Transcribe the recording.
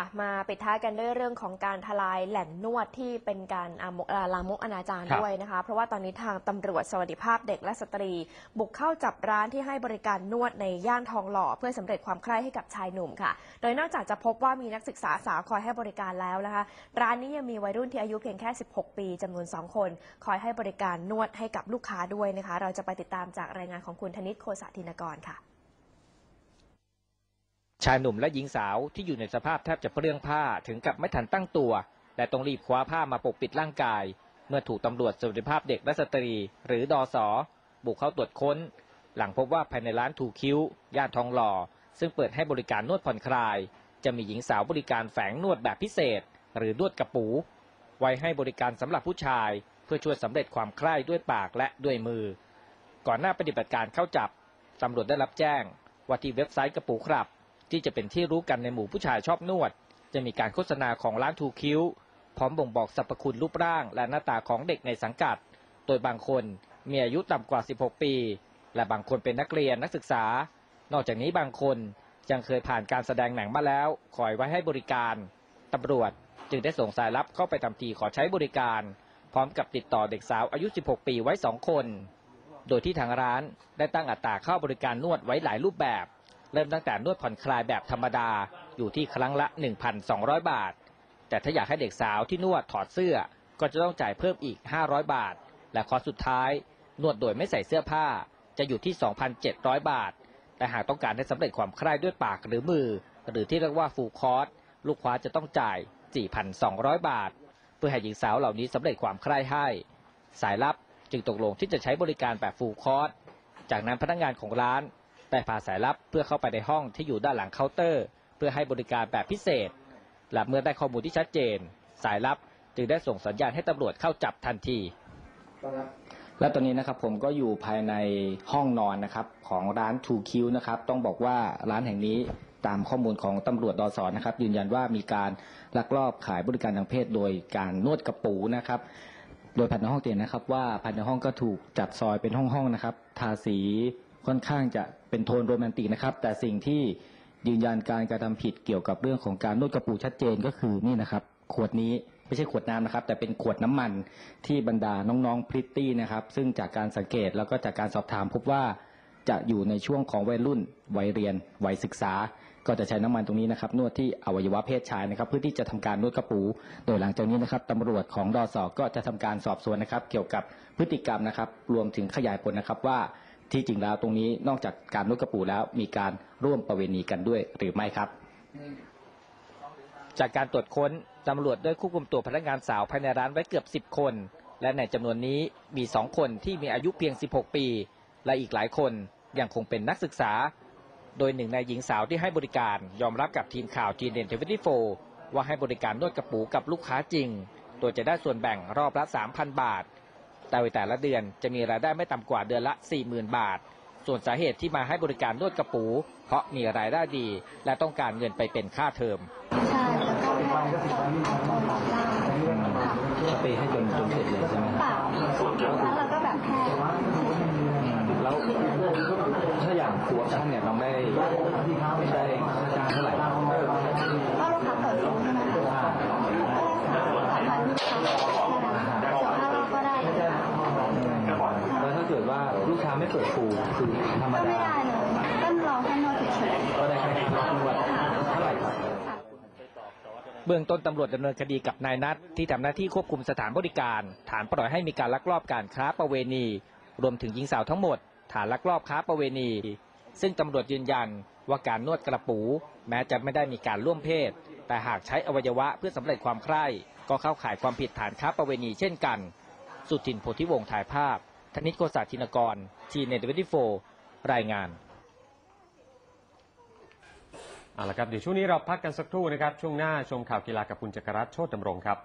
ค่ะ มาปิดท้ายกันด้วยเรื่องของการทลายแหล่งนวดที่เป็นการอามกอ่าลามกอนาจารครับด้วยนะคะ เพราะว่าตอนนี้ทางตำรวจสวัสดิภาพเด็กและสตรี บุกเข้าจับร้านที่ให้บริการนวดในย่านทองหล่อ เพื่อสำเร็จความใคร่ให้กับชายหนุ่มค่ะ โดยนอกจากจะพบว่ามีนักศึกษาสาวคอยให้บริการแล้วนะคะ ร้านนี้ยังมีวัยรุ่นที่อายุเพียงแค่ 16 ปีจำนวน 2 คน คอยให้บริการนวดให้กับลูกค้าด้วยนะคะ เราจะไปติดตามจากรายงานของคุณธนิตโคสาธินกรค่ะ ชายหนุ่มและหญิงสาวที่อยู่ในสภาพแทบจะเปลื้องผ้าถึงกับไม่ทันตั้งตัว และต้องรีบคว้าผ้ามาปกปิดร่างกาย เมื่อถูกตำรวจสวัสดิภาพเด็กและสตรี หรือดอสอบุกเข้าตรวจค้น หลังพบว่าภายในร้านถูกคิ้ว ย่านทองหล่อ ซึ่งเปิดให้บริการนวดผ่อนคลาย จะมีหญิงสาวบริการแฝงนวดแบบพิเศษ หรือนวดกระปู ไว้ให้บริการสำหรับผู้ชาย เพื่อช่วยสำเร็จความใคร่ด้วยปากและด้วยมือ ก่อนหน้าปฏิบัติการเข้าจับตำรวจได้รับแจ้งว่าที่เว็บไซต์กระปูครับ ที่จะเป็นที่รู้กันในหมู่ผู้ชายชอบนวด จะมีการโฆษณาของร้านทูคิ้ว พร้อมบ่งบอกสรรพคุณรูปร่างและหน้าตาของเด็กในสังกัด โดยบางคนมีอายุต่ำกว่า 16 ปี และบางคนเป็นนักเรียนนักศึกษา นอกจากนี้บางคนยังเคยผ่านการแสดงหนังมาแล้วคอยไว้ให้บริการตำรวจจึงได้ส่งสายลับเข้าไปทำทีขอใช้บริการ พร้อมกับติดต่อเด็กสาวอายุ 16 ปีไว้สองคน โดยที่ทางร้านได้ตั้งอัตราเข้าบริการนวดไว้หลายรูปแบบ เริ่มตั้งแต่นวดผ่อนคลายแบบธรรมดาอยู่ที่ครั้งละ 1,200 บาท แต่ถ้าอยากให้เด็กสาวที่นวดถอดเสื้อ ก็จะต้องจ่ายเพิ่มอีก 500 บาท และคอสุดท้าย นวดโดยไม่ใส่เสื้อผ้า จะอยู่ที่ 2,700 บาท แต่หากต้องการให้สำเร็จความใคร่ด้วยปากหรือมือ หรือที่เรียกว่าฟูคอร์สลูกค้าจะต้องจ่าย 4,200 บาท เพื่อให้หญิงสาวเหล่านี้สำเร็จความใคร่ให้ สายลับจึงตกลงที่จะใช้บริการแบบฟูคอร์สจากนั้นพนักงานของร้าน ได้พาสายลับเพื่อเข้าไปในห้องที่อยู่ด้านหลังเคาน์เตอร์ เพื่อให้บริการแบบพิเศษ และเมื่อได้ข้อมูลที่ชัดเจน สายลับจึงได้ส่งสัญญาณให้ตำรวจเข้าจับทันทีและตอนนี้นะครับผมก็อยู่ภายในห้องนอนนะครับของร้านทูคิวนะครับต้องบอกว่าร้านแห่งนี้ตามข้อมูลของตำรวจดอสอนนะครับยืนยันว่ามีการลักลอบขายบริการทางเพศโดยการนวดกระปูนะครับโดยภายในห้องเตียนนะครับว่าภายในห้องก็ถูกจัดซอยเป็นห้องๆนะครับ ทาสี ค่อนข้างจะเป็นโทนโรแมนติกนะครับ แต่สิ่งที่ยืนยันการกระทำผิดเกี่ยวกับเรื่องของการนวดกระปูชัดเจนก็คือนี่นะครับ ขวดนี้ไม่ใช่ขวดน้ำนะครับ แต่เป็นขวดน้ำมันที่บรรดาน้องๆพริตตี้นะครับ ซึ่งจากการสังเกตแล้วก็จากการสอบถามพบว่าจะอยู่ในช่วงของวัยรุ่นวัยเรียนวัยศึกษา ก็จะใช้น้ำมันตรงนี้นะครับ นวดที่อวัยวะเพศชายนะครับ เพื่อที่จะทำการนวดกระปู โดยหลังจากนี้นะครับตำรวจของดอสอก็จะทำการสอบสวนนะครับ เกี่ยวกับพฤติกรรมนะครับ รวมถึงขยายผลนะครับว่า ที่จริงแล้วตรงนี้นอกจากการนวดกระปูแล้วมีการร่วมประเวณีกันด้วยหรือไม่ครับ จากการตรวจค้นตำรวจได้ควบคุมตัวพนักงานสาวภายในร้านไว้เกือบ 10 คน และในจำนวนนี้มี2คนที่มีอายุเพียง 16 ปี และอีกหลายคนยังคงเป็นนักศึกษา โดยหนึ่งในหญิงสาวที่ให้บริการยอมรับกับทีมข่าวทีเดนเทวิตี้โฟว่าให้บริการนวดกระปูกับลูกค้าจริง โดยจะได้ส่วนแบ่งรอบละ 3,000 บาท แต่ในแต่ละเดือนจะมีรายได้ไม่ต่ำกว่าเดือนละ 40,000 บาท ส่วนสาเหตุที่มาให้บริการนวดกระปู เพราะมีรายได้ดี และต้องการเงินไปเป็นค่าเทอมใช่แล้วก็แค่ส่งของบอกล่างค่ะไปให้จนจนเสร็จเลยใช่ไหมเปล่าแล้วเราก็แบบแค่แล้วถ้าอย่างฟูออปชั่นเนี่ยเราไม่ไม่ได้ค่าจ้างเท่าไหร่ก็ลูกค้าเปิดสูงใช่ไหมคะก็สามพันที่ลูกค้าส่วนถ้าเราก็ได้ แล้ วถ้าเกิดว่าลูกค้าไม่เปิดฟูคือธรรมก็ไม่ดาได้เลยก็ลองแค่นวดเฉยก็ได้แค่นวดเท่าไหร่ครับเบื้องต้นตำรวจดำเนินคดีกับนายนัทที่ทำหน้าที่ควบคุมสถานบริการ ฐานปล่อยให้มีการลักลอบการค้าประเวณี รวมถึงหญิงสาวทั้งหมด ฐานลักลอบค้าประเวณี ซึ่งตำรวจยืนยันว่าการนวดกระปู แม้จะไม่ได้มีการร่วมเพศ แต่หากใช้อวัยวะเพื่อสำเร็จความใคร่ ก็เข้าข่ายความผิดฐานค้าประเวณีเช่นกัน สุทินโพธิวงศ์ถ่ายภาพ ธนิตโกษาธินกรทีเน็ตเวทีโฟรายงานเอาละครับเดี๋ยวช่วงนี้เราพักกันสักครู่นะครับ ช่วงหน้าชมข่าวกีฬากับคุณจักรรัตน์โชติดำรงครับ